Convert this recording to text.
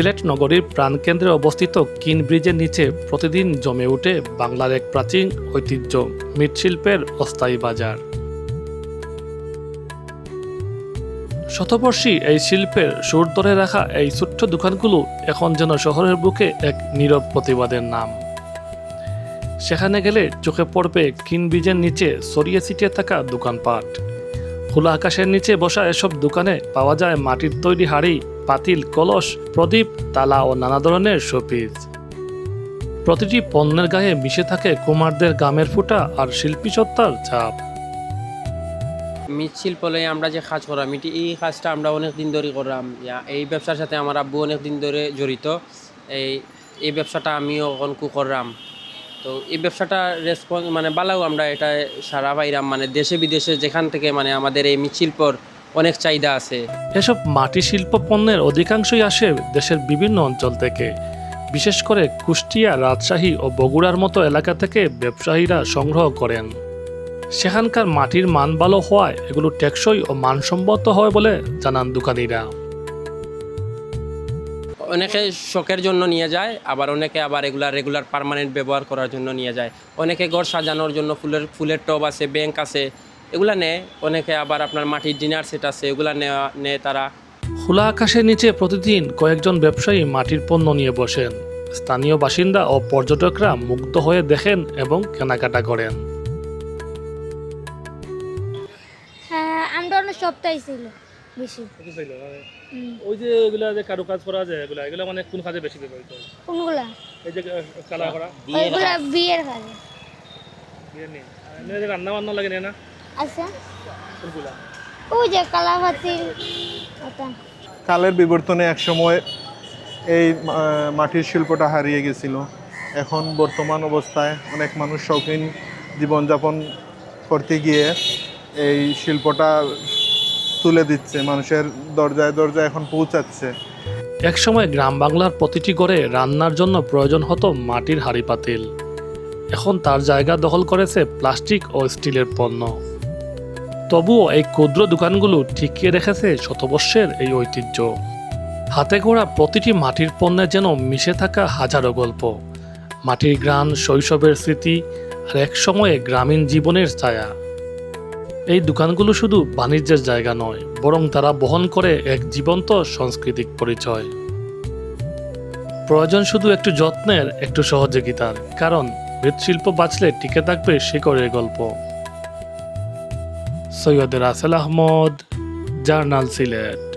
সিলেট নগরীর প্রাণকেন্দ্রে অবস্থিত কিন ব্রিজের নিচে প্রতিদিন জমে ওঠে বাংলার এক প্রাচীন ঐতিহ্য, মৃৎশিল্পের অস্থায়ী বাজার। শতবর্ষী এই শিল্পের সুর ধরে রাখা এই ছোট্ট দোকানগুলো এখন যেন শহরের বুকে এক নীরব প্রতিবাদের নাম। সেখানে গেলে চোখে পড়বে কিন ব্রিজের নিচে ছড়িয়ে ছিটিয়ে থাকা দোকানপাট। খোলা আকাশের নিচে বসা এসব দোকানে পাওয়া যায় মাটির তৈরি হাড়ি পাতিল, কলস, প্রদীপ, তালা ও নানা ধরনের শোপিস। প্রতিটি পণ্যের গায়ে মিশে থাকে কুমারদের গামের ফুটা আর শিল্পী সত্তার ছাপ। মৃৎশিল্প লয়ে আমরা যে কাজ করাম, এটি এই কাজটা আমরা অনেক দিন ধরে করলাম এই ব্যবসার সাথে আমার আব্বু অনেক দিন ধরে জড়িত। এই এই ব্যবসাটা আমিও কু করলাম তো এই ব্যবসাটা রেসপন্স মানে বালাও আমরা এটা সারা পাইরাম। মানে দেশে বিদেশে যেখান থেকে মানে আমাদের এই মৃৎশিল্পর অনেক চাহিদা আছে। এসব মাটি শিল্প পণ্যের অধিকাংশই আসে দেশের বিভিন্ন অঞ্চল থেকে। বিশেষ করে কুষ্টিয়া রাজশাহী ও বগুড়ার মতো এলাকা থেকে ব্যবসায়ীরা সংগ্রহ করেন। সেখানকার মাটির মান ভালো হওয়ায় এগুলো টেকসই ও মানসম্মত হয় বলে জানান দোকানিরা। অনেকে শখের জন্য নিয়ে যায় আবার অনেকে আবার এগুলা রেগুলার পার্মানেন্ট ব্যবহার করার জন্য নিয়ে যায়। অনেকে ঘর সাজানোর জন্য ফুলের ফুলের টব আছে ব্যাংক আছে এগুলা নেয় অনেকে আবার আপনার মাটির ডিনার সেট আছে এগুলা নেওয়া নেয় তারা। খোলা আকাশের নিচে প্রতিদিন কয়েকজন ব্যবসায়ী মাটির পণ্য নিয়ে বসেন। স্থানীয় বাসিন্দা ও পর্যটকরা মুগ্ধ হয়ে দেখেন এবং কেনাকাটা করেন। হ্যাঁ আমরা অনেক সপ্তাহে ছিল বেশি ওই যে এগুলা যে কারুকাজ করা যায় এগুলা এগুলা মানে কোন কাজে বেশি ব্যবহৃত হয়? কোনগুলা? এই যে কালার করা। ওইগুলা বিয়ের কাজে। নেই রান্না বান্না লাগে না? আচ্ছা ওই যে কালাভাতি কালের বিবর্তনে একসময় এই মাটির শিল্পটা হারিয়ে গেছিল। এখন বর্তমান অবস্থায় অনেক মানুষ শৌখিন জীবনযাপন করতে গিয়ে এই শিল্পটা তুলে দিচ্ছে। মানুষের দরজায় দরজায় এখন পৌঁছাচ্ছে। একসময় গ্রাম বাংলার প্রতিটি ঘরে রান্নার জন্য প্রয়োজন হতো মাটির হাঁড়ি পাতিল। এখন তার জায়গা দখল করেছে প্লাস্টিক ও স্টিলের পণ্য। তবুও এই ক্ষুদ্র দোকানগুলো টিকিয়ে রেখেছে শতবর্ষের এই ঐতিহ্য। হাতে গড়া প্রতিটি মাটির পণ্যে যেন মিশে থাকা হাজারো গল্প। মাটির গ্রান শৈশবের স্মৃতি আর এক সময়ে গ্রামীণ জীবনের ছায়া। এই দোকানগুলো শুধু বাণিজ্যের জায়গা নয়, বরং তারা বহন করে এক জীবন্ত সাংস্কৃতিক পরিচয়। প্রয়োজন শুধু একটু যত্নের, একটু সহযোগিতার, কারণ মৃৎশিল্প বাঁচলে টিকে থাকবে শিকড়ের গল্প। সৈয়দ রাসেল আহমদ জার্নাল সিলেট।